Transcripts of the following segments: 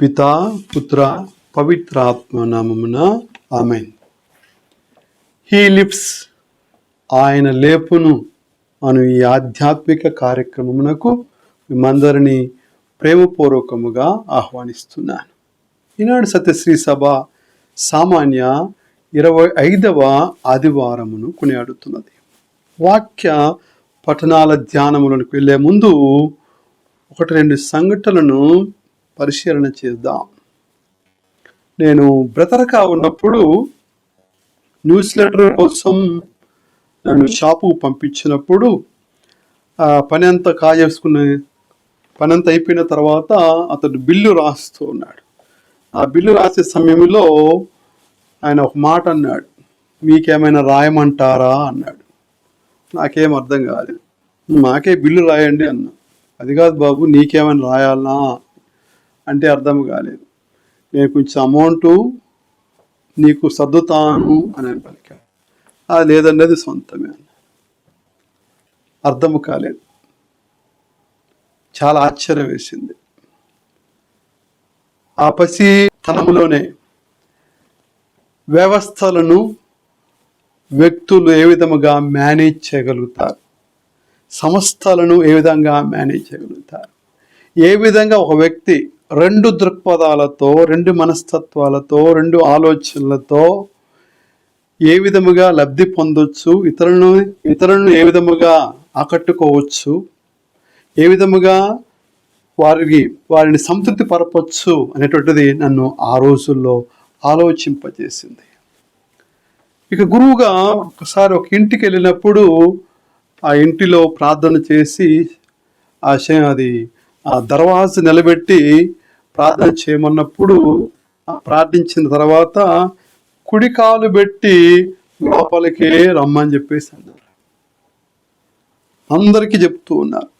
పితా పుత్ర పవిత్రాత్మ నామమున ఆమెన్. హీ లిప్స్ ఆయన లేపును అను ఈ ఆధ్యాత్మిక కార్యక్రమమునకు మిమ్మందరినీ ప్రేమపూర్వకముగా ఆహ్వానిస్తున్నాను. ఈనాడు సత్యశ్రీ సభ సామాన్య ఇరవై ఐదవ ఆదివారమును కొనియాడుతున్నది. వాక్య పఠనాల ధ్యానములకు వెళ్ళే ముందు ఒకటి రెండు సంఘటనలను పరిశీలన చేద్దాం. నేను బ్రతరకా ఉన్నప్పుడు న్యూస్ లెటర్ కోసం నన్ను షాపు పంపించినప్పుడు ఆ పని అంతా కాజేసుకుని పని అంతా అయిపోయిన తర్వాత అతడు బిల్లు రాస్తూ ఉన్నాడు. ఆ బిల్లు రాసే సమయంలో ఆయన ఒక మాట అన్నాడు. మీకేమైనా రాయమంటారా? అన్నాడు. నాకేం అర్థం కాలేదు. నాకే బిల్లు రాయండి అన్నా. అది కాదు బాబు నీకేమైనా రాయాలా? అంటే అర్థం కాలేదు. నేను కొంచెం అమౌంట్ నీకు సర్దుతాను అని ఆయన అది లేదండి అది సొంతమే అన్న. అర్థము కాలేదు. చాలా ఆశ్చర్యం వేసింది. ఆ పసి తనములోనే వ్యవస్థలను వ్యక్తులు ఏ విధముగా మేనేజ్ చేయగలుగుతారు? సంస్థలను ఏ విధంగా మేనేజ్ చేయగలుగుతారు? ఏ విధంగా ఒక వ్యక్తి రెండు దృక్పథాలతో రెండు మనస్తత్వాలతో రెండు ఆలోచనలతో ఏ విధముగా లబ్ధి పొందొచ్చు ఇతరులను ఇతరులను ఏ విధముగా ఆకట్టుకోవచ్చు ఏ విధముగా వారికి వారిని సంతృప్తి పరపచ్చు అనేటువంటిది నన్ను ఆ రోజుల్లో ఆలోచింపజేసింది. ఇక గురువుగా ఒకసారి ఒక ఇంటికి వెళ్ళినప్పుడు ఆ ఇంటిలో ప్రార్థన చేసి ఆ శ- అది ఆ దర్వాజ నిలబెట్టి ప్రార్థన చేయమన్నప్పుడు ప్రార్థించిన తర్వాత కుడి కాలు పెట్టి లోపలికే రమ్మని చెప్పేసి అన్నారు. అందరికీ చెప్తూ ఉన్నారు.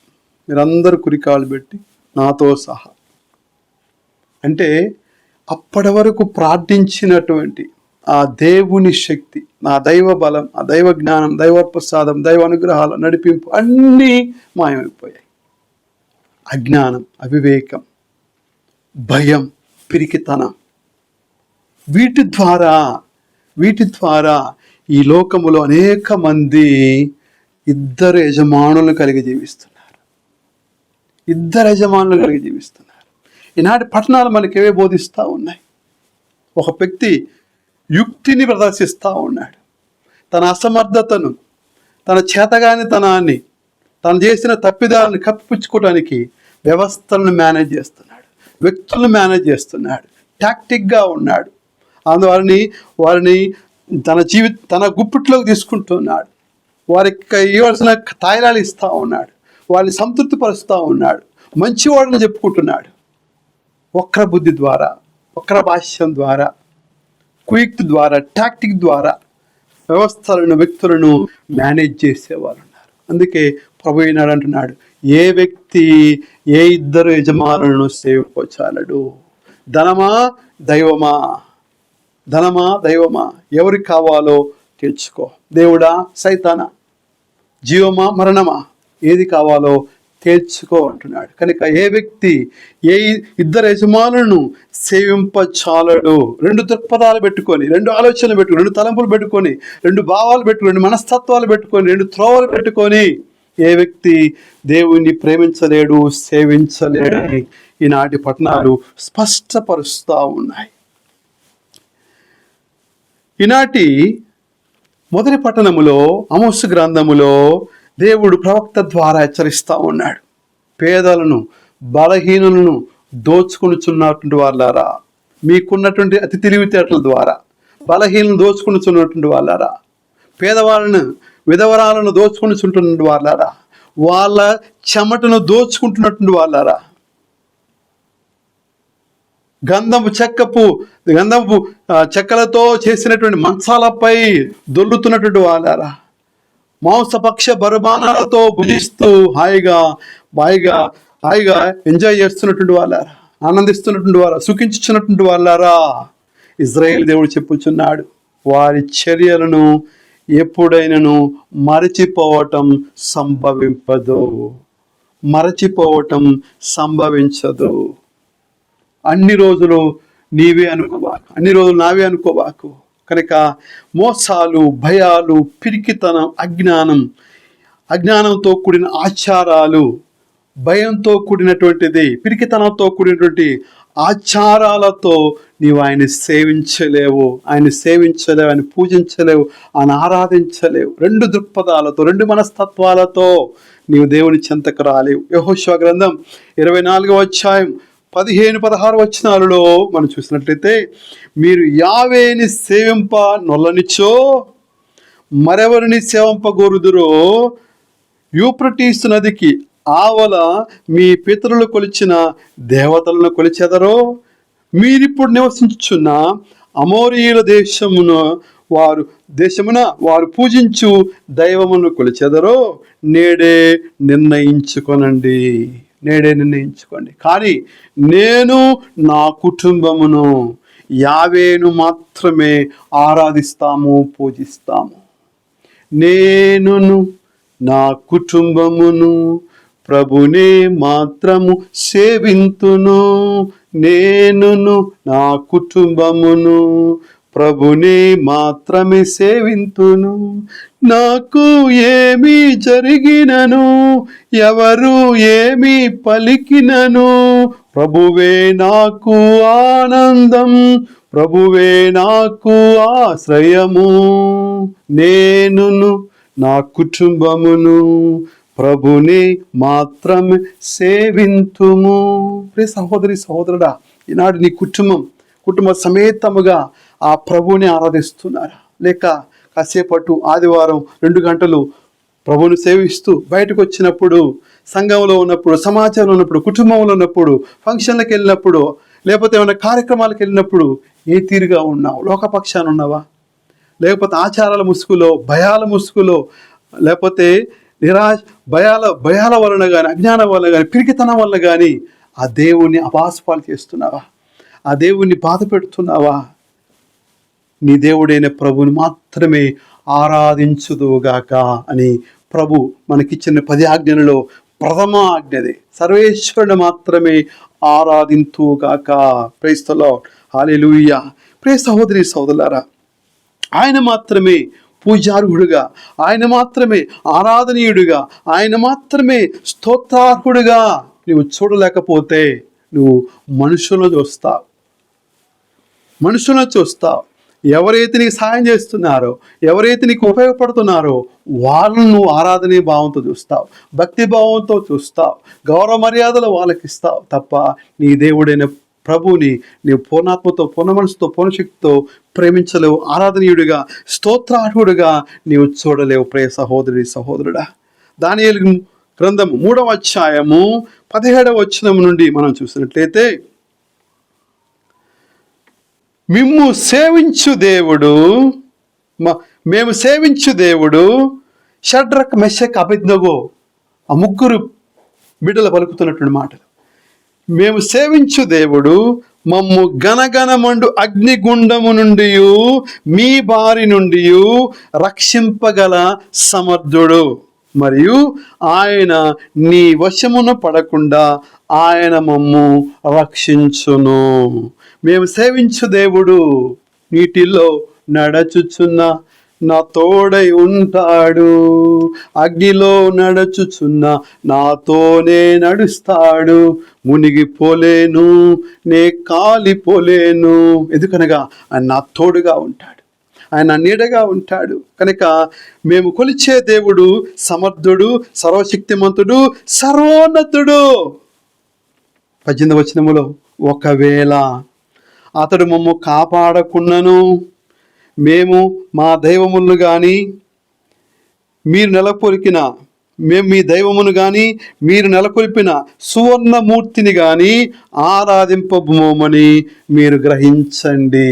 మీరందరూ కురికాలు పెట్టి నాతో సహా. అంటే అప్పటి వరకు ప్రార్థించినటువంటి ఆ దేవుని శక్తి నా దైవ బలం ఆ దైవ జ్ఞానం దైవ ప్రసాదం దైవ అనుగ్రహాల నడిపింపు అన్నీ మాయమైపోయాయి. అజ్ఞానం అవివేకం భయం పిరికితనం. వీటి ద్వారా వీటి ద్వారా ఈ లోకములో అనేక మంది ఇద్దరు యజమానులను కలిగి జీవిస్తున్నారు. ఇద్దరు యజమానులు కలిగి జీవిస్తున్నారు. ఈనాటి పట్టణాలు మనకి బోధిస్తూ ఉన్నాయి. ఒక వ్యక్తి యుక్తిని ప్రదర్శిస్తూ ఉన్నాడు. తన అసమర్థతను తన చేతగానితనాన్ని తను చేసిన తప్పిదాలను కప్పిపుచ్చుకోవడానికి వ్యవస్థలను మేనేజ్ చేస్తున్నాడు. వ్యక్తులను మేనేజ్ చేస్తున్నాడు. టాక్టిక్గా ఉన్నాడు. అందువలని వారిని తన జీవిత తన గుప్పిట్లోకి తీసుకుంటున్నాడు. వారికి ఇవ్వాల్సిన తాయిలాలు ఇస్తూ ఉన్నాడు. వారిని సంతృప్తిపరుస్తూ ఉన్నాడు. మంచివాడని చెప్పుకుంటున్నాడు. వక్ర బుద్ధి ద్వారా వక్ర భాష్యం ద్వారా క్విక్ ద్వారా టాక్టిక్ ద్వారా వ్యవస్థలను వ్యక్తులను మేనేజ్ చేసేవారు. అందుకే ప్రభు ఈనాడు అంటున్నాడు ఏ వ్యక్తి ఏ ఇద్దరు యజమానులను సేవింపచాలడు ధనమా దైవమా? ధనమా దైవమా? ఎవరికి కావాలో తెలుసుకో దేవుడా సైతానా? జీవమా మరణమా? ఏది కావాలో తేల్చుకో అంటున్నాడు. కనుక ఏ వ్యక్తి ఏ ఇద్దరు యజమానులను సేవింపచాలడు? రెండు దృక్పథాలు పెట్టుకొని రెండు ఆలోచనలు పెట్టుకొని రెండు తలంపులు పెట్టుకొని రెండు భావాలు పెట్టుకొని రెండు మనస్తత్వాలు పెట్టుకొని రెండు త్రోవలు పెట్టుకొని ఏ వ్యక్తి దేవుణ్ణి ప్రేమించలేడు సేవించలేడని ఈనాటి పట్టణాలు స్పష్టపరుస్తూ ఉన్నాయి. ఈనాటి మొదటి పట్టణములో అమోస్ గ్రంథములో దేవుడు ప్రవక్త ద్వారా హెచ్చరిస్తూ ఉన్నాడు. పేదలను బలహీనులను దోచుకునిచున్నటువంటి వాళ్ళారా? మీకున్నటువంటి అతి తెలివితేటల ద్వారా బలహీనను దోచుకునిచున్నటువంటి వాళ్ళారా? పేదవాళ్ళను విధవరాలను దోచుకొనుచుంటున్న వాళ్ళారా? వాళ్ళ చెమటను దోచుకుంటున్నటువంటి వాళ్ళారా? గంధపు చెక్కపు గంధపు చెక్కలతో చేసినటువంటి మంచాలపై దొల్లుతున్నటువంటి వాళ్ళారా? మాంసపక్ష బరుమానాలతో భుజిస్తూ హాయిగా హాయిగా హాయిగా ఎంజాయ్ చేస్తున్నటువంటి వాళ్ళారా? ఆనందిస్తున్నటువంటి వారా సుఖించుచున్నటువంటి వాళ్ళారా? ఇజ్రాయేల్ దేవుడు చెప్పుచున్నాడు వారి చర్యలను ఎప్పుడైనాను మరచిపోవటం సంభవింపదు. మరచిపోవటం సంభవించదు. అన్ని రోజులు నీవే అనుకోబాకు అన్ని రోజులు నావే అనుకోవాకు కనుక మోసాలు భయాలు పిరికితనం అజ్ఞానం అజ్ఞానంతో కూడిన ఆచారాలు భయంతో కూడినటువంటిది పిరికితనంతో కూడినటువంటి ఆచారాలతో నీవు ఆయన్ని సేవించలేవు ఆయన సేవించలేవు ఆయన పూజించలేవు ఆయన ఆరాధించలేవు. రెండు దృక్పథాలతో రెండు మనస్తత్వాలతో నీవు దేవుని చెంతకు రాలేవు. యహోశ్వ గ్రంథం ఇరవై నాలుగవ అధ్యాయం పదిహేను పదహారు వచనాలలో మనం చూసినట్లయితే మీరు యావేని సేవింప నొల్లనిచ్చో మరెవరిని సేవింపగోరుదురో యూప్రటీస్ నదికి ఆవల మీ పితరులు కొలిచిన దేవతలను కొలిచెదరో మీరిప్పుడు నివసించుచున్న అమోరీయుల దేశమున వారు దేశమున వారు పూజించు దైవమును కొలిచెదరో నేడే నిర్ణయించుకొనండి. నేడే నిర్ణయించుకోండి. కానీ నేను నా కుటుంబమును యావేను మాత్రమే ఆరాధిస్తాము పూజిస్తాము. నేనును నా కుటుంబమును ప్రభునే మాత్రము సేవింతును. నేనును నా కుటుంబమును ప్రభునే మాత్రమే సేవింతును. నాకు ఏమి జరిగినను ఎవరు ఏమి పలికినను ప్రభువే నాకు ఆనందం ప్రభువే నాకు ఆశ్రయము. నేనును నా కుటుంబమును ప్రభుని మాత్రమే సేవింతుము. ప్రే సహోదరి సహోదరుడా ఈనాడు నీ కుటుంబం కుటుంబ సమేతముగా ఆ ప్రభుని ఆరాధిస్తున్నారా? లేక కాసేపట్టు ఆదివారం రెండు గంటలు ప్రభుని సేవిస్తూ బయటకు వచ్చినప్పుడు సంఘంలో ఉన్నప్పుడు సమాజంలో ఉన్నప్పుడు కుటుంబంలో ఉన్నప్పుడు ఫంక్షన్లకు వెళ్ళినప్పుడు లేకపోతే ఏమైనా కార్యక్రమాలకు వెళ్ళినప్పుడు ఏ తీరుగా ఉన్నావు? లోకపక్షాన ఉన్నావా? లేకపోతే ఆచారాల ముసుగులో భయాల ముసుగులో లేకపోతే నిరాశ భయాల భయాల వలన కానీ అజ్ఞానం వలన కానీ పిరికితనం వల్ల కానీ ఆ దేవుణ్ణి అపాసపాలు చేస్తున్నావా? ఆ దేవుణ్ణి బాధ పెడుతున్నావా? నీ దేవుడైన ప్రభుని మాత్రమే ఆరాధించుదుగాక అని ప్రభు మనకిచ్చిన పది ఆజ్ఞలలో ప్రథమ ఆజ్ఞది సర్వేశ్వరుని మాత్రమే ఆరాధింతుగాక ప్రేస్తలో హాలేలుయ్య ప్రే సహోదరి సోదరులారా ఆయన మాత్రమే పూజార్హుడుగా ఆయన మాత్రమే ఆరాధనీయుడుగా ఆయన మాత్రమే స్తోత్రార్హుడుగా నువ్వు చూడలేకపోతే నువ్వు మనుషులను చూస్తావు. మనుషులను చూస్తావు. ఎవరైతే నీకు సాయం చేస్తున్నారో ఎవరైతే నీకు ఉపయోగపడుతున్నారో వాళ్ళను నువ్వు ఆరాధనే భావంతో చూస్తావు భక్తి భావంతో చూస్తావు గౌరవ మర్యాదలు వాళ్ళకి ఇస్తావు తప్ప నీ దేవుడైన ప్రభుని నీవు పూర్ణాత్మతో పూర్ణ మనసుతో పూర్ణశక్తితో ప్రేమించలేవు ఆరాధనీయుడిగా స్తోత్రార్హుడిగా నీవు చూడలేవు ప్రియ సహోదరి సహోదరుడా. దాని గ్రంథము మూడవ అధ్యాయము పదిహేడవ వచనం నుండి మనం చూసినట్లయితే మిమ్ము సేవించు దేవుడు. మేము సేవించు దేవుడు. షడ్రక్ మెషక్ అభిజ్ఞగో ఆ ముగ్గురు బిడ్డలు పలుకుతున్నటువంటి మాటలు. మేము సేవించు దేవుడు. మమ్ము గనగనమండు అగ్నిగుండము నుండి మీ బారి నుండి రక్షింపగల సమర్థుడు. మరియు ఆయన నీ వశమున పడకుండా ఆయన మమ్ము రక్షించును. మేము సేవించు దేవుడు నీటిలో నడచుచున్న నా తోడై ఉంటాడు. అగ్నిలో నడచుచున్న నాతోనే నడుస్తాడు. మునిగిపోలేను నే కాలిపోలేను. ఎందుకనగా ఆయన నా తోడుగా ఉంటాడు. ఆయన నీడగా ఉంటాడు. కనుక మేము కొలిచే దేవుడు సమర్థుడు సర్వశక్తిమంతుడు సర్వోన్నతుడు. పద్దెనిమిది వచనములో ఒకవేళ అతడు మమ్ము కాపాడకున్నను. మేము మా దైవములను కానీ మీరు నెలకొలిపిన మేము మీ దైవమును కానీ మీరు నెలకొల్పిన సువర్ణమూర్తిని కానీ ఆరాధింపబోమని మీరు గ్రహించండి.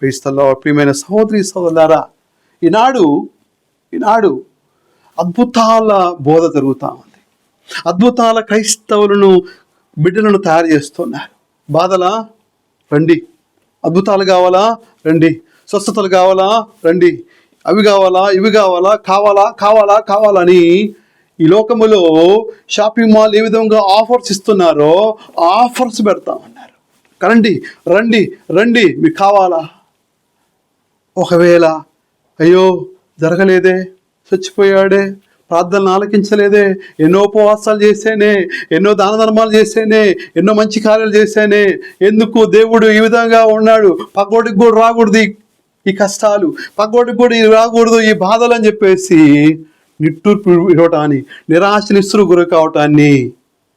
ప్రీస్తలో ప్రియమైన సహోదరి సోదరులారా ఈనాడు ఈనాడు అద్భుతాల బోధ జరుగుతూ ఉంది. అద్భుతాల క్రైస్తవులను బిడ్డలను తయారు చేస్తున్నారు. బాధలా? రండి. అద్భుతాలు కావాలా? రండి. స్వస్థతలు కావాలా? రండి. అవి కావాలా? ఇవి కావాలా? కావాలా? కావాలా? కావాలని ఈ లోకములో షాపింగ్ మాల్ ఏ విధంగా ఆఫర్స్ ఇస్తున్నారో ఆఫర్స్ పెడతా ఉన్నారు రండి రండి. మీకు కావాలా? ఒకవేళ అయ్యో జరగలేదే చచ్చిపోయాడే ప్రార్థనలు ఆలకించలేదే. ఎన్నో ఉపవాసాలు చేసేనే ఎన్నో దాన ధర్మాలు చేసేనే ఎన్నో మంచి కార్యాలు చేసేనే. ఎందుకు? దేవుడు ఈ విధంగా ఉన్నాడు. పగోడికి కూడా రాకూడదు ఈ- కష్టాలు. పగోడికి కూడా రాకూడదు ఈ బాధలు అని చెప్పేసి నిట్టూర్పు ఇవ్వటాన్ని నిరాశ నిస్సురు గురి కావటాన్ని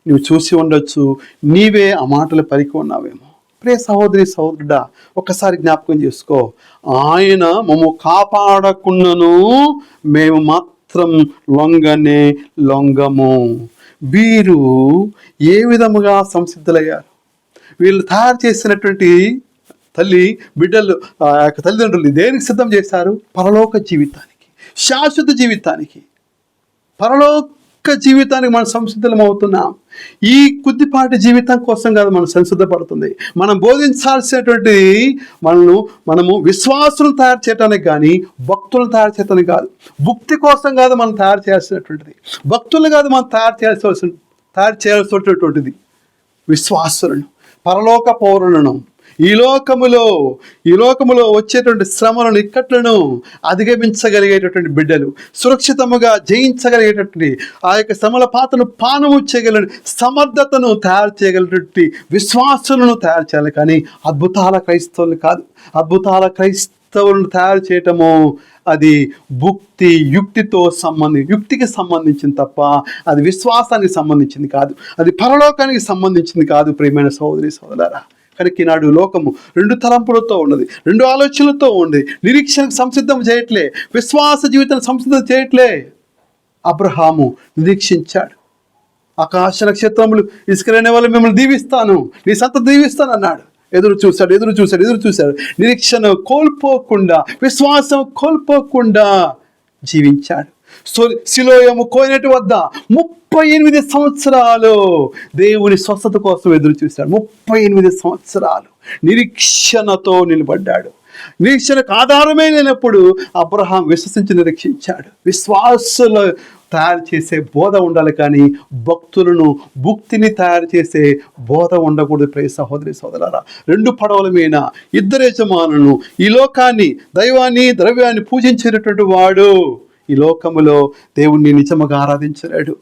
నువ్వు చూసి ఉండొచ్చు. నీవే ఆ మాటలు పలికి ఉన్నావేమో. ప్రే సహోదరి సహోదరుడా ఒక్కసారి జ్ఞాపకం చేసుకో. ఆయన మమ్ము కాపాడకున్నను మేము మాత్రం లొంగనే లొంగము. వీరు ఏ విధముగా సంసిద్ధులయ్యారు? వీళ్ళు తయారు చేసినటువంటి తల్లి బిడ్డలు ఆ యొక్క తల్లిదండ్రులు దేనికి సిద్ధం చేశారు? పరలోక జీవితానికి శాశ్వత జీవితానికి. పరలోక జీవితానికి మనం సంసిద్ధం అవుతున్నాం ఈ కొద్దిపాటి జీవితం కోసం కాదు మనం సంసిద్ధపడుతుంది. మనం బోధించాల్సినటువంటి మనను మనము విశ్వాసులను తయారు చేయడానికి కానీ భక్తులను తయారు చేయడానికి కాదు. భుక్తి కోసం కాదు మనం తయారు చేయాల్సినటువంటిది. భక్తులు కాదు మనం తయారు చేయాల్సిన తయారు చేయాల్సినటువంటిది విశ్వాసులను పరలోక పౌరులను. ఈ లోకములో ఈ లోకములో వచ్చేటువంటి శ్రమలను ఇక్కట్లను అధిగమించగలిగేటటువంటి బిడ్డలు సురక్షితముగా జయించగలిగేటటువంటి ఆ యొక్క శ్రమల పాతను పానము చేయగలని సమర్థతను తయారు చేయగలిగినటువంటి విశ్వాసులను తయారు చేయాలి. కానీ అద్భుతాల క్రైస్తవులు కాదు. అద్భుతాల క్రైస్తవులను తయారు చేయటము అది భుక్తి యుక్తితో సంబంధి యుక్తికి సంబంధించింది తప్ప అది విశ్వాసానికి సంబంధించింది కాదు. అది పరలోకానికి సంబంధించింది కాదు ప్రియమైన సోదరి సోదరా కనుక ఈనాడు లోకము రెండు తలంపులతో ఉన్నది రెండు ఆలోచనలతో ఉంది. నిరీక్షణకు సంసిద్ధం చేయట్లే. విశ్వాస జీవితం సంసిద్ధం చేయట్లే. అబ్రహాము నిరీక్షించాడు. ఆకాశ నక్షత్రములు ఇసుకలేని వాళ్ళు మిమ్మల్ని దీవిస్తాను. నీ సంత దీవిస్తాను అన్నాడు ఎదురు చూశాడు ఎదురు చూశాడు ఎదురు చూశాడు. నిరీక్షణ కోల్పోకుండా విశ్వాసం కోల్పోకుండా జీవించాడు. సో శిలోయము కోయినటి వద్ద ముప్పై ముప్పై ఎనిమిది సంవత్సరాలు దేవుని స్వస్థత కోసం ఎదురు చూశాడు. ముప్పై ఎనిమిది సంవత్సరాలు నిరీక్షణతో నిలబడ్డాడు. నిరీక్షణకు ఆధారమే లేనప్పుడు అబ్రహాం విశ్వసించి నిరీక్షించాడు. విశ్వాసుల తయారు చేసే బోధ ఉండాలి కానీ భక్తులను భుక్తిని తయారు చేసే బోధ ఉండకూడదు. ప్రే సహోదరి సోదరారా రెండు పడవల మీద ఇద్దరు యజమానులను ఈ లోకాన్ని దైవాన్ని ద్రవ్యాన్ని పూజించేటటువంటి వాడు ఈ లోకములో దేవుణ్ణి నిజముగా ఆరాధించలేడు.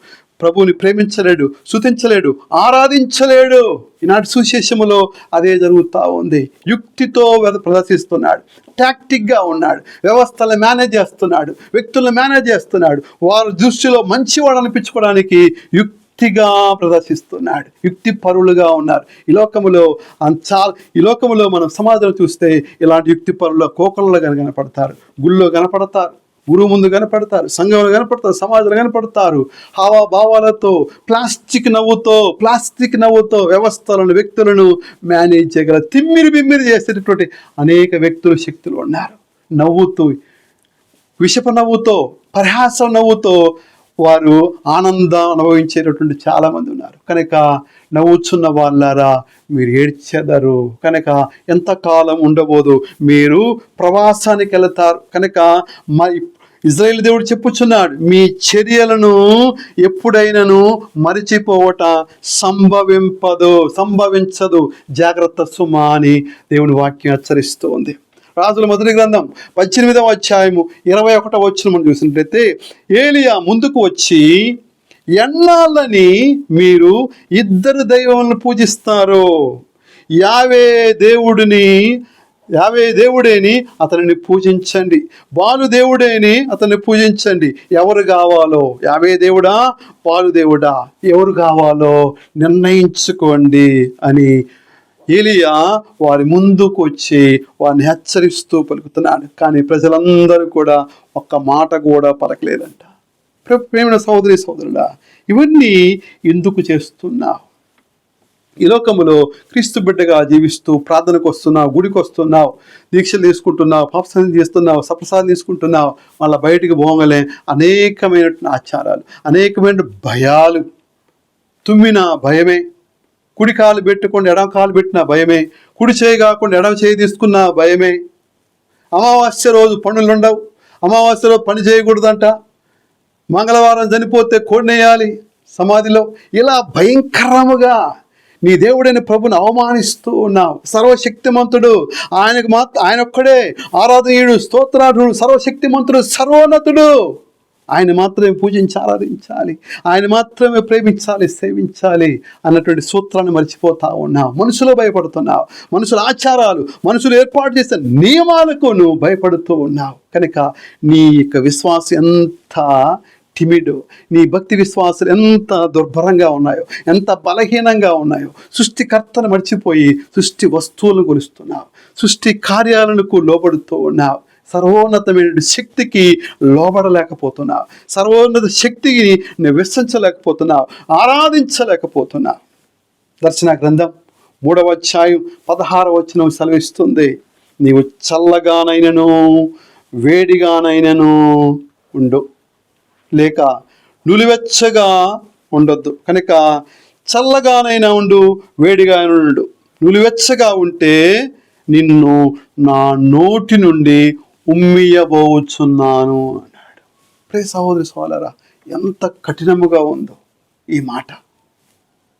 ప్రభువుని ప్రేమించలేడు శుతించలేడు ఆరాధించలేడు. ఈనాటి సుశేషములో అదే జరుగుతూ ఉంది. యుక్తితో ప్రదర్శిస్తున్నాడు. టాక్టిక్గా ఉన్నాడు. వ్యవస్థలు మేనేజ్ చేస్తున్నాడు. వ్యక్తులను మేనేజ్ చేస్తున్నాడు. వారి దృష్టిలో మంచివాడు అనిపించుకోవడానికి యుక్తిగా ప్రదర్శిస్తున్నాడు. యుక్తి పరులుగా ఉన్నారు. ఈ లోకములో అన్- ఈ లోకములో మనం సమాజం చూస్తే ఇలాంటి యుక్తి పరుల కోకల్లో కనపడతారు. గుళ్ళో కనపడతారు. గురువు ముందు కనపడతారు సంఘంలో కనపడతారు సమాజంలో కనపడతారు. హావాభావాలతో ప్లాస్టిక్ నవ్వుతో ప్లాస్టిక్ నవ్వుతో వ్యవస్థలను వ్యక్తులను మేనేజ్ చేయగల తిమ్మిరి బిమ్మిరి చేసేటటువంటి అనేక వ్యక్తులు శక్తులు ఉన్నారు. నవ్వుతూ విషప నవ్వుతో పరిహాసం నవ్వుతో వారు ఆనందం అనుభవించేటటువంటి చాలామంది ఉన్నారు. కనుక నవ్వుచున్న వాళ్ళారా మీరు ఏడ్చెదరు. కనుక ఎంతకాలం ఉండబోదు మీరు ప్రవాసానికి వెళతారు. కనుక మరి ఇజ్రాయేల్ దేవుడు చెప్పుచున్నాడు మీ చర్యలను ఎప్పుడైనాను మరిచిపోవట సంభవింపదు సంభవించదు. జాగ్రత్త సుమా అని దేవుని వాక్యం హెచ్చరిస్తోంది రాజుల మొదటి గ్రంథం పద్దెనిమిదవ అధ్యాయము ఇరవై ఒకటవ వచ్చిన మనం చూసినట్లయితే ఏలియా ముందుకు వచ్చి ఎన్నాళ్ళని మీరు ఇద్దరు దైవములను పూజిస్తారు? యావే దేవుడిని యావే దేవుడేని అతనిని పూజించండి. బాలు దేవుడేని అతన్ని పూజించండి. ఎవరు కావాలో? యావే దేవుడా? బాలు దేవుడా? ఎవరు కావాలో నిర్ణయించుకోండి అని ఏలియా వారి ముందుకు వచ్చి వారిని హెచ్చరిస్తూ పలుకుతున్నాడు. కానీ ప్రజలందరూ కూడా ఒక్క మాట కూడా పలకలేదంట. ప్రేమ సోదరి సోదరుడా ఇవన్నీ ఎందుకు చేస్తున్నావు? ఈ లోకములో క్రీస్తు బిడ్డగా జీవిస్తూ ప్రార్థనకు వస్తున్నావు గుడికి వస్తున్నావు దీక్షలు తీసుకుంటున్నావు పాపసాన్ని చేస్తున్నావు సప్రసాదం తీసుకుంటున్నావు మళ్ళీ బయటికి పోగలే అనేకమైన ఆచారాలు అనేకమైన భయాలు తుమ్మిన భయమే. కుడి కాలు పెట్టుకొని ఎడమ కాలు పెట్టిన భయమే. కుడి చేయి కాకుండా ఎడమ చేయి తీసుకున్న భయమే. అమావాస్య రోజు పనులు ఉండవు. అమావాస్య రోజు పని చేయకూడదంట. మంగళవారం చనిపోతే కోడినేయాలి సమాధిలో. ఇలా భయంకరముగా నీ దేవుడైన ప్రభుని అవమానిస్తూ ఉన్నావు. సర్వశక్తిమంతుడు ఆయనకు మాత్రం ఆయన ఒక్కడే ఆరాధనీయుడు స్తోత్రార్హుడు సర్వశక్తిమంతుడు సర్వోన్నతుడు. ఆయన మాత్రమే పూజించి ఆరాధించాలి. ఆయన మాత్రమే ప్రేమించాలి సేవించాలి అన్నటువంటి సూత్రాన్ని మర్చిపోతా ఉన్నావు. మనుషులు భయపడుతున్నావు. మనుషుల ఆచారాలు మనుషులు ఏర్పాటు చేసిన నియమాలకు నువ్వు భయపడుతూ ఉన్నావు. కనుక నీ యొక్క విశ్వాసం ఎంత టిమిడ్ నీ భక్తి విశ్వాసాలు ఎంత దుర్భరంగా ఉన్నాయో ఎంత బలహీనంగా ఉన్నాయో సృష్టికర్తను మర్చిపోయి సృష్టి వస్తువులను కొలుస్తున్నావు. సృష్టి కార్యాలకు లోబడుతూ ఉన్నావు. సర్వోన్నతమైన శక్తికి లోబడలేకపోతున్నావు. సర్వోన్నత శక్తిని నువ్వు విశ్వసించలేకపోతున్నావు. ఆరాధించలేకపోతున్నావు. దర్శన గ్రంథం మూడవ అధ్యాయం పదహారవ వచనం సెలవిస్తుంది. నీవు చల్లగానైనను వేడిగానైనను ఉండు. లేక నులివెచ్చగా ఉండొద్దు. కనుక చల్లగానైనా ఉండు వేడిగానైనా ఉండు. నులివెచ్చగా ఉంటే నిన్ను నా నోటి నుండి ఉమ్మియబోచున్నాను అన్నాడు. ప్రే సహోదరి సోదరా ఎంత కఠినముగా ఉందో ఈ మాట.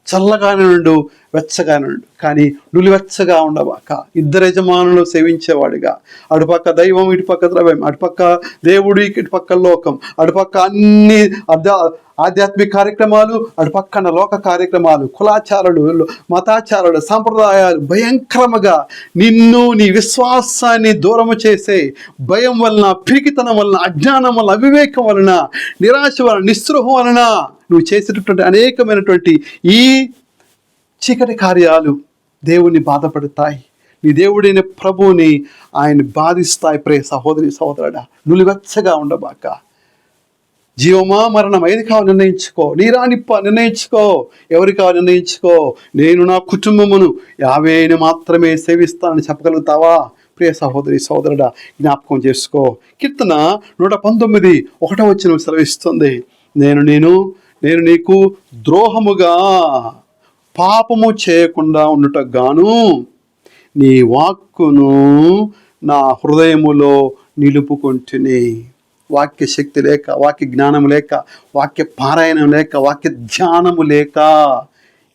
చల్లగానే ఉండు వెచ్చగానే ఉండు కానీ నులివెచ్చగా ఉండబాక ఇద్దరు యజమానులు సేవించేవాడిగా. అటుపక్క దైవం ఇటుపక్క ద్రవ్యం అటుపక్క దేవుడు ఇటుపక్క లోకం అటుపక్క అన్ని అధ్యా ఆధ్యాత్మిక కార్యక్రమాలు అటు పక్కన లోక కార్యక్రమాలు కులాచారాలు మతాచారాలు సాంప్రదాయాలు భయంకరముగా నిన్ను నీ విశ్వాసాన్ని దూరము చేసే భయం వలన పిరికితనం వలన అజ్ఞానం వలన అవివేకం వలన నిరాశ వలన నిస్సృహం వలన నువ్వు చేసేటటువంటి అనేకమైనటువంటి ఈ చీకటి కార్యాలు దేవుణ్ణి బాధపడతాయి. నీ దేవుడైన ప్రభువుని ఆయన బాధిస్తాయి. ప్రే సహోదరి సహోదరుడా నులివెచ్చగా ఉండబాక. జీవమా మరణం? ఏది కావాలి నిర్ణయించుకో. నీ రానిప్ప నిర్ణయించుకో. ఎవరి కావాలి నిర్ణయించుకో? నేను నా కుటుంబమును యావేని మాత్రమే సేవిస్తానని చెప్పగలుగుతావా? ప్రియ సహోదరి సోదరుడ జ్ఞాపకం చేసుకో. కీర్తన నూట పంతొమ్మిది ఒకటో వచ్చిన సెలవిస్తుంది. నేను నేను నేను నీకు ద్రోహముగా పాపము చేయకుండా ఉండుటకు గాను నీ వాక్కును నా హృదయములో నిలుపుకుంటుని. వాక్య శక్తి లేక వాక్య జ్ఞానం లేక వాక్య పారాయణం లేక వాక్య ధ్యానము లేక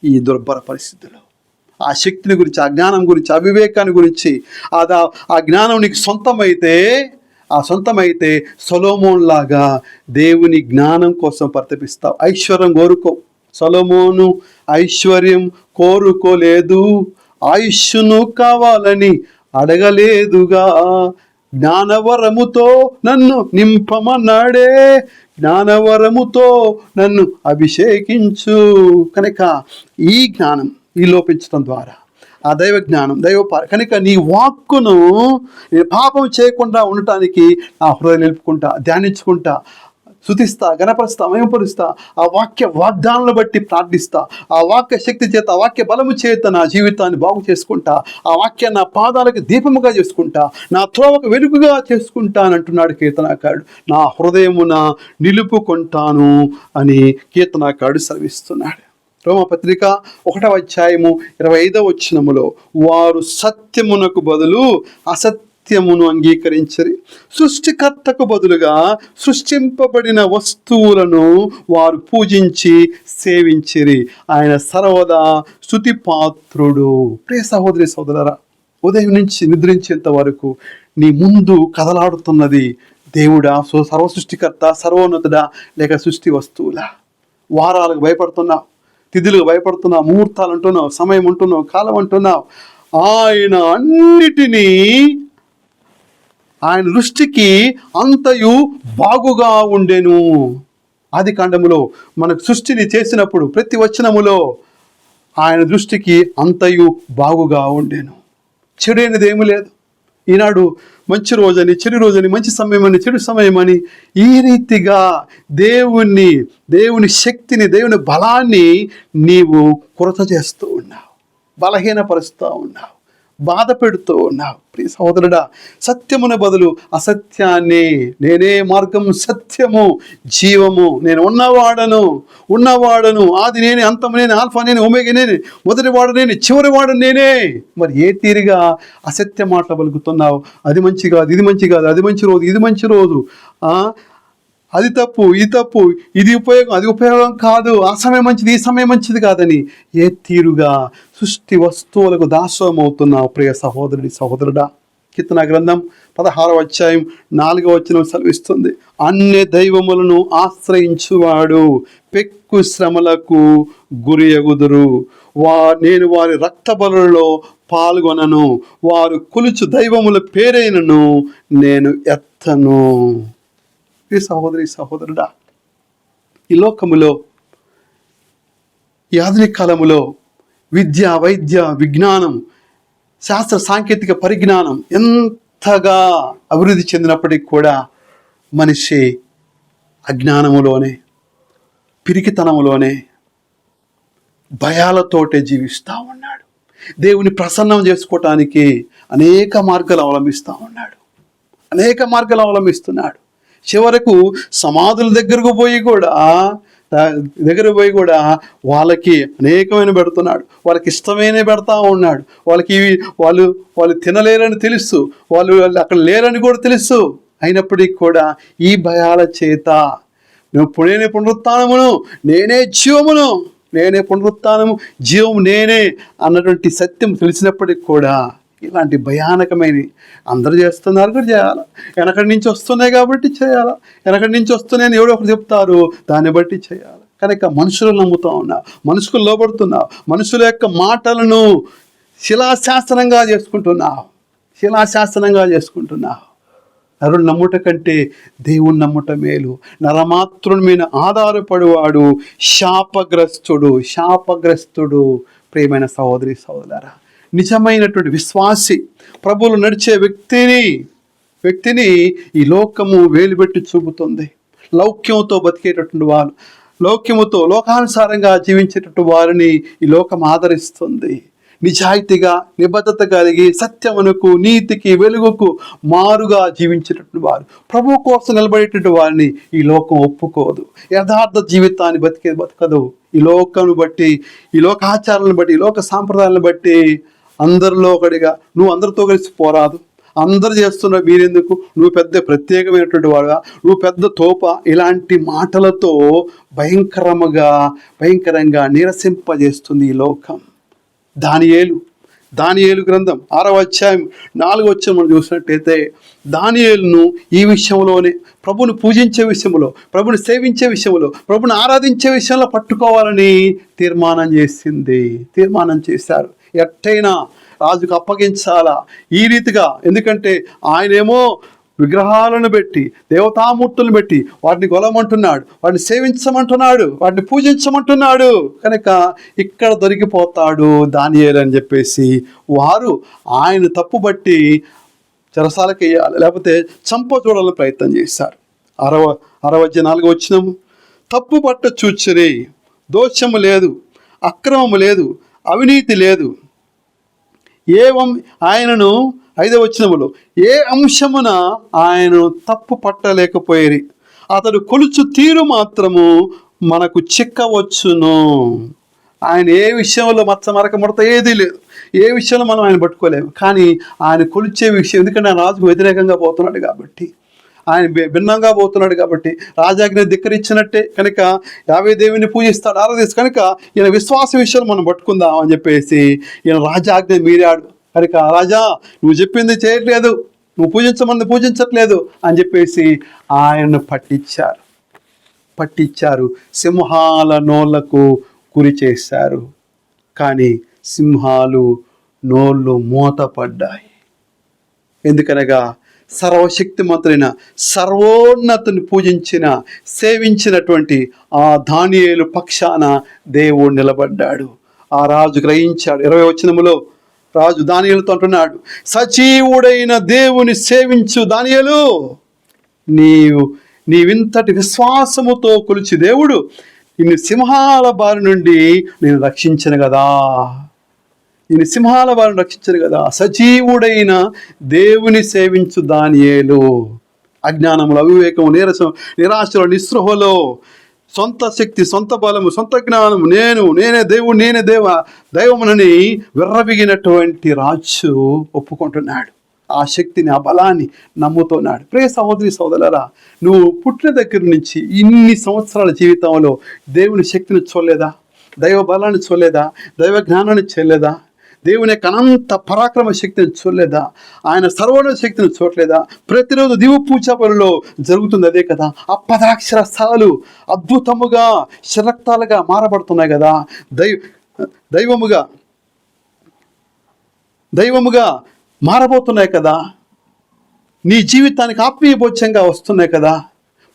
ఈ దుర్భర పరిస్థితుల్లో. ఆ శక్తిని గురించి ఆ జ్ఞానం గురించి ఆ వివేకాన్ని గురించి అది ఆ జ్ఞానం నీకు సొంతమైతే ఆ సొంతమైతే సొలోమోన్ లాగా దేవుని జ్ఞానం కోసం ప్రతిపిస్తావు. ఐశ్వర్యం కోరుకో. సొలోమోను ఐశ్వర్యం కోరుకోలేదు. ఆయుష్ను కావాలని అడగలేదుగా. జ్ఞానవరముతో నన్ను నింపమన్నాడే జ్ఞానవరముతో నన్ను అభిషేకించు కనుక ఈ జ్ఞానం ఈ లోపించడం ద్వారా ఆ దైవ జ్ఞానం దైవ కనుక నీ వాక్కును పాపం చేయకుండా ఉండటానికి నా హృదయం నిలుపుకుంటా ధ్యానించుకుంటా శుతిస్తా గణపరుస్తా మయపరుస్తా ఆ వాక్య వాగ్దానాలను బట్టి ప్రార్థిస్తా. ఆ వాక్య శక్తి చేత ఆ వాక్య బలము చేత నా జీవితాన్ని బాగు చేసుకుంటా. ఆ వాక్య నా పాదాలకు దీపముగా చేసుకుంటా. నా త్రోవకు వెలుగుగా చేసుకుంటా అని అంటున్నాడు కీర్తనాకారుడు. నా హృదయమున నిలుపుకుంటాను అని కీర్తనాకారుడు సెలవిస్తున్నాడు. రోమపత్రిక ఒకటవ అధ్యాయము ఇరవై ఐదవ వచ్చినములో వారు సత్యమునకు బదులు అసత్య సత్యమును అంగీకరించరి. సృష్టికర్తకు బదులుగా సృష్టింపబడిన వస్తువులను వారు పూజించి సేవించిరి. ఆయన సర్వదా స్థుతిపాత్రుడు ప్రే సహోదరి సోదరరా ఉదయం నుంచి నిద్రించేంత వరకు నీ ముందు కదలాడుతున్నది దేవుడా సో సర్వ సృష్టికర్త సర్వోన్నతుడా లేక సృష్టి వస్తువులా? వారాలకు భయపడుతున్నావు తిథులకు భయపడుతున్నావు ముహూర్తాలు అంటున్నావు సమయం అంటున్నావు కాలం అంటున్నావు. ఆయన అన్నిటినీ ఆయన దృష్టికి అంతయు బాగుగా ఉండెను. ఆది కాండములో మనకు సృష్టిని చేసినప్పుడు ప్రతి వచనములో ఆయన దృష్టికి అంతయు బాగుగా ఉండేను. చెడైనది ఏమి లేదు. ఈనాడు మంచి రోజని చెడు రోజని మంచి సమయం అని చెడు సమయం అని ఈ రీతిగా దేవుణ్ణి దేవుని శక్తిని దేవుని బలాన్ని నీవు కొరత చేస్తూ ఉన్నావు. బలహీనపరుస్తూ ఉన్నావు. బాధ పెడుతూ ఉన్నావు. ప్రియ సహోదరుడా సత్యమున బదులు అసత్యాన్ని నేనే మార్గం సత్యము జీవము. నేను ఉన్నవాడను ఉన్నవాడను. ఆది నేనే అంతము నేనే ఆల్ఫా నేనే ఒమేగ నేనే మొదటివాడు నేను నేనే చివరి నేనే. మరి ఏ తీరుగా అసత్య మాట పలుకుతున్నావు? అది మంచి కాదు ఇది మంచి కాదు అది మంచి రోజు ఇది మంచి రోజు. అది తప్పు ఇది తప్పు ఇది ఉపయోగం అది ఉపయోగం కాదు. ఆ సమయం మంచిది ఈ సమయం మంచిది కాదని ఏ తీరుగా సృష్టి వస్తువులకు దాసోహం అవుతున్నావు ప్రియ సహోదరుడి సహోదరుడా? కీర్తన గ్రంథం పదహారవ అధ్యాయం నాలుగవ వచనం సెలవిస్తుంది. అన్ని దైవములను ఆశ్రయించువాడు పెక్కు శ్రమలకు గురి ఎగుదురు. వా నేను వారి రక్త బలులలో పాల్గొనను. వారు కొలుచు దైవముల పేరైనను నేను ఎత్తను. ఈ సహోదరి సహోదరుడా ఈ లోకములో ఈ ఆధునిక కాలములో విద్య వైద్య విజ్ఞానం శాస్త్ర సాంకేతిక పరిజ్ఞానం ఎంతగా అభివృద్ధి చెందినప్పటికీ కూడా మనిషి అజ్ఞానములోనే పిరికితనములోనే భయాలతోటే జీవిస్తూ ఉన్నాడు. దేవుని ప్రసన్నం చేసుకోవటానికి అనేక మార్గాలు అవలంబిస్తూ ఉన్నాడు. అనేక మార్గాలు అవలంబిస్తున్నాడు. చివరకు సమాధుల దగ్గరకు పోయి కూడా దగ్గర పోయి కూడా వాళ్ళకి అనేకమైన పెడుతున్నాడు. వాళ్ళకి ఇష్టమైన పెడతా ఉన్నాడు. వాళ్ళకి వాళ్ళు వాళ్ళు తినలేరని తెలుసు. వాళ్ళు వాళ్ళు అక్కడ లేరని కూడా తెలుసు. అయినప్పటికీ కూడా ఈ భయాల చేత నువ్వు పుణేనే పునరుత్నమును నేనే జీవమును నేనే పునరుత్నము జీవము నేనే అన్నటువంటి సత్యం తెలిసినప్పటికి కూడా ఇలాంటి భయానకమైన అందరూ చేస్తున్నారు కూడా చేయాలి. వెనకడి నుంచి వస్తున్నాయి కాబట్టి చేయాలి. వెనకడి నుంచి వస్తున్నాయని ఎవరో ఒకరు చెప్తారు. దాన్ని బట్టి చేయాలి. కనుక మనుషులు నమ్ముతూ ఉన్నా మనుషులు లోబడుతున్నావు మనుషుల యొక్క మాటలను శిలాశాసనంగా చేసుకుంటున్నావు శిలాశాసనంగా చేసుకుంటున్నావు నరుడు నమ్ముట కంటే దేవుని నమ్ముట మేలు. నరమాత్రుని మీద ఆధారపడువాడు శాపగ్రస్తుడు శాపగ్రస్తుడు. ప్రేమైన సహోదరి సహోదరా నిజమైనటువంటి విశ్వాసి ప్రభువులు నడిచే వ్యక్తిని వ్యక్తిని ఈ లోకము వేలుబెట్టి చూపుతుంది. లౌక్యంతో బతికేటటువంటి వారు లౌక్యముతో లోకానుసారంగా జీవించేటటువంటి వారిని ఈ లోకం ఆదరిస్తుంది. నిజాయితీగా నిబద్ధత కలిగి సత్యమునకు నీతికి వెలుగుకు మారుగా జీవించేటటువంటి వారు. ప్రభు కోసం నిలబడేటటువంటి వారిని ఈ లోకం ఒప్పుకోదు. యథార్థ జీవితాన్ని బతికే బతకదు. ఈ లోకను బట్టి ఈ లోకాచారాలను బట్టి ఈ లోక సాంప్రదాయాలను బట్టి అందరిలో ఒకడిగా. నువ్వు అందరితో కలిసి పోరాదు. అందరు చేస్తున్న మీరెందుకు నువ్వు పెద్ద ప్రత్యేకమైనటువంటి వాడుగా. నువ్వు పెద్ద తోప. ఇలాంటి మాటలతో భయంకరముగా భయంకరంగా నిరసింపజేస్తుంది ఈ లోకం. దానియేలు. దానియేలు గ్రంథం ఆరవ అధ్యాయం నాలుగు వచ్చాం మనం చూసినట్టయితే దానియేలును ఈ విషయంలోనే ప్రభుని పూజించే విషయంలో ప్రభుని సేవించే విషయంలో ప్రభుని ఆరాధించే విషయంలో పట్టుకోవాలని తీర్మానం చేసింది. తీర్మానం చేశారు. ఎట్టయినా రాజుకు అప్పగించాలా? ఈ రీతిగా. ఎందుకంటే ఆయనేమో విగ్రహాలను పెట్టి దేవతామూర్తులను పెట్టి వాటిని గొలమంటున్నాడు వాటిని సేవించమంటున్నాడు. వాటిని పూజించమంటున్నాడు. కనుక ఇక్కడ దొరికిపోతాడు దానియేలు అని చెప్పేసి వారు ఆయన తప్పుబట్టి చెరసాలకు వేయాలి. లేకపోతే చంప చూడాలని ప్రయత్నం చేశారు. అరవ అరవై నాలుగు వచ్చినాము తప్పు పట్ట చూచిరి. దోషము లేదు. అక్రమము లేదు. అవినీతి లేదు. ఏ ఆయనను ఐదవ వచనములో ఏ అంశమున ఆయనను తప్పు పట్టలేకపోయేది అతడు కొలుచు తీరు మాత్రము మనకు చిక్కవచ్చును. ఆయన ఏ విషయంలో మచ్చ మరక ముడత ఏదీ లేదు. ఏ విషయంలో మనం ఆయన పట్టుకోలేము. కానీ ఆయన కొలిచే విషయం ఎందుకంటే ఆయన రాజుకు వ్యతిరేకంగా పోతున్నాడు కాబట్టి. ఆయన భిన్నంగా పోతున్నాడు కాబట్టి రాజాజ్ఞ ధిక్కరించినట్టే కనుక యావే దేవిని పూజిస్తాడు ఆరాధిస్తాడు. కనుక ఈయన విశ్వాస విషయాలు మనం పట్టుకుందాం అని చెప్పేసి ఈయన రాజాజ్ఞ మీరాడు. కనుక రాజా నువ్వు చెప్పింది చేయట్లేదు. నువ్వు పూజించమంది పూజించట్లేదు అని చెప్పేసి ఆయన్ను పట్టించారు. పట్టించారు. సింహాల నోళ్ళకు గురి చేశారు. కానీ సింహాలు నోళ్ళు మూతపడ్డాయి. ఎందుకనగా సర్వశక్తిమంతులైన సర్వోన్నతుని పూజించిన సేవించినటువంటి ఆ దానియేలు పక్షాన దేవుడు నిలబడ్డాడు. ఆ రాజు గ్రహించాడు. ఇరవై వచనములో రాజు దానియలతో అంటున్నాడు సజీవుడైన దేవుని సేవించు దానియేలు. నీవు నీవింతటి విశ్వాసముతో కొలిచి దేవుడు. ఇన్ని సింహాల బారి నుండి నేను రక్షించను కదా. ఈయన సింహాల వారిని రక్షించారు కదా. సజీవుడైన దేవుని సేవించు దానియేలు. అజ్ఞానములు అవివేకము నీరసం నిరాశలో నిస్పృహలో సొంత శక్తి సొంత బలము సొంత జ్ఞానము నేను నేనే దేవుడు నేనే దేవ దైవమునని విర్రబిగినటువంటి రాజు ఒప్పుకుంటున్నాడు. ఆ శక్తిని ఆ బలాన్ని నమ్ముతున్నాడు. ప్రే సహోదరి సోదరులరా నువ్వు పుట్టిన దగ్గర నుంచి ఇన్ని సంవత్సరాల జీవితంలో దేవుని శక్తిని చూడలేదా? దైవ బలాన్ని చూడలేదా? దైవ జ్ఞానాన్ని చేయలేదా? దేవుని యొక్క అనంత పరాక్రమ శక్తిని చూడలేదా? ఆయన సర్వోన్నత శక్తిని చూడలేదా? ప్రతిరోజు దివు పూజ పనుల్లో జరుగుతుంది అదే కదా? అప్పదాక్షరస్థాలు అద్భుతముగా శరక్తాలుగా మారబడుతున్నాయి కదా? దైవ దైవముగా దైవముగా మారబోతున్నాయి కదా? నీ జీవితానికి ఆత్మీయ భోజ్యంగా వస్తున్నాయి కదా?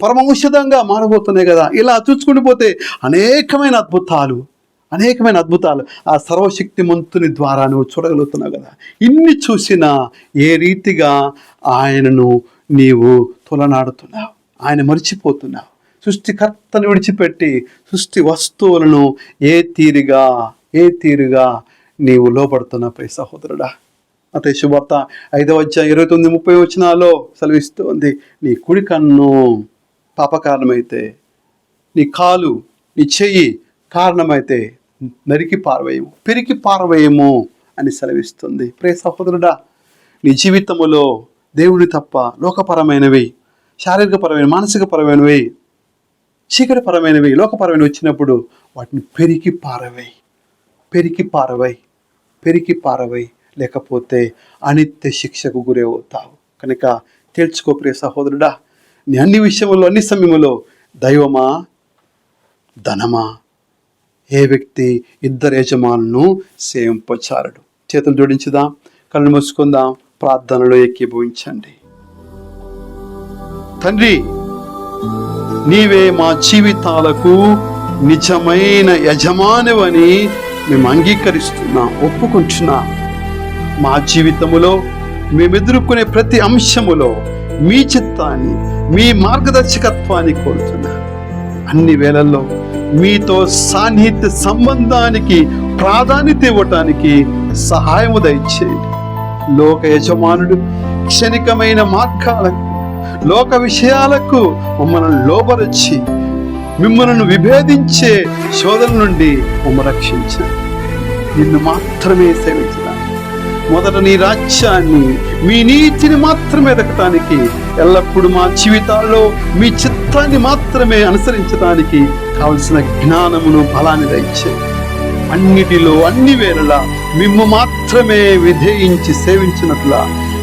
పరమౌషధంగా మారబోతున్నాయి కదా? ఇలా చూసుకుంటూ పోతే అనేకమైన అద్భుతాలు. అనేకమైన అద్భుతాలు. ఆ సర్వశక్తిమంతుని ద్వారా నువ్వు చూడగలుగుతున్నావు కదా. ఇన్ని చూసినా ఏ రీతిగా ఆయనను నీవు తొలనాడుతున్నావు. ఆయన మర్చిపోతున్నావు. సృష్టికర్తను విడిచిపెట్టి సృష్టి వస్తువులను ఏ తీరుగా ఏ తీరుగా నీవు లోపడుతున్నా ప్రియ సహోదరుడా. అతని శుభార్త ఐదవ అధ్యాయం ఇరవై తొమ్మిది ముప్పై వచ్చినాలో సెలవిస్తుంది నీ కుడి కన్ను పాపకారణమైతే నీ కాలు నీ చెయ్యి కారణమైతే నరికి పారవేయము పెరికి పారవేయము అని సెలవిస్తుంది. ప్రే సహోదరుడా నీ జీవితములో దేవుడి తప్ప లోకపరమైనవి శారీరకపరమైన మానసికపరమైనవి చీకటిపరమైనవి లోకపరమైనవి వచ్చినప్పుడు వాటిని పెరికి పారవై పెరికి పారవై పెరికి పారవై లేకపోతే అనిత్య శిక్షకు గురి అవుతావు. కనుక తేల్చుకో ప్రియ సహోదరుడా నీ అన్ని విషయంలో అన్ని సమయంలో దైవమా ధనమా ఏ వ్యక్తి ఇద్దరు యజమానులను సేవింపచారడు చేతులు జోడించుదాం కళ్ళు మూసుకుందాం ప్రార్థనలో ఎక్కిభవించండి తండ్రి నీవే మా జీవితాలకు నిజమైన యజమానివని మేము అంగీకరిస్తున్నాం ఒప్పుకుంటున్నాం. మా జీవితములో మేము ఎదుర్కొనే ప్రతి అంశములో మీ చిత్తాన్ని మీ మార్గదర్శకత్వాన్ని కోరుతున్నా. అన్ని వేళల్లో మీతో సాన్నిహిత్య సంబంధానికి ప్రాధాన్యత ఇవ్వటానికి సహాయము దయచేయండి లోక యజమానుడు క్షణికమైన మార్గాలకు లోక విషయాలకు మమ్మల్ని లోబరచి మిమ్మల్ని విభేదించే శోధన నుండి మమ్మ రక్షించండి. నిన్ను మాత్రమే సేవించిన మొదట నీ రాజ్యాన్ని మీ నీతిని మాత్రమే ఎదగటానికి ఎల్లప్పుడూ మా జీవితాల్లో మీ చిత్తాన్ని మాత్రమే అనుసరించడానికి కావలసిన జ్ఞానమును బలాన్ని దయచే. అన్నిటిలో అన్ని వేళలా మిమ్ము మాత్రమే విధేయించి సేవించినట్లా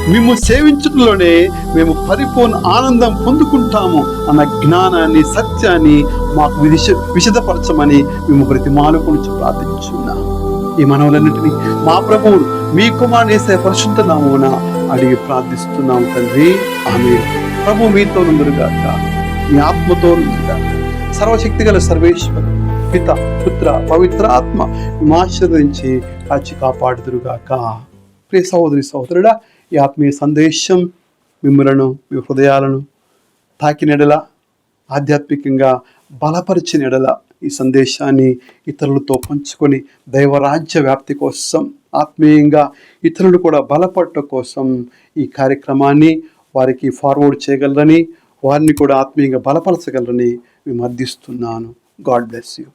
మిమ్ము సేవించడంలోనే మేము పరిపూర్ణ ఆనందం పొందుకుంటాము అన్న జ్ఞానాన్ని సత్యాన్ని మాకు విష విశదపరచమని మేము ప్రతి మానవుని ప్రార్థించున్నాం ఈ మనవులన్నింటినీ మా ప్రభువును మీ కుమార్ పరిశుద్ధ నామమున అడిగి ప్రార్థిస్తున్నాం తండ్రి. ఆమె ప్రభు మీతో నుండుగాక మీ ఆత్మతో నుండుగాక సర్వశక్తి గల సర్వేశ్వరు పిత పుత్ర పవిత్ర ఆత్మ మేము ఆశీర్వదించి కాచి కాపాడుదురుగాక ప్రియ సహోదరి సహోదరుడా ఈ ఆత్మీయ సందేశం మిమ్మలను మీ హృదయాలను తాకినెడల ఆధ్యాత్మికంగా బలపరిచిన ఎడల ఈ సందేశాన్ని ఇతరులతో పంచుకొని దైవరాజ్య వ్యాప్తి కోసం ఆత్మీయంగా ఇతరులు కూడా బలపడటం కోసం ఈ కార్యక్రమాన్ని వారికి ఫార్వర్డ్ చేయగలరని వారిని కూడా ఆత్మీయంగా బలపరచగలరని మేము అర్థిస్తున్నాను. God bless you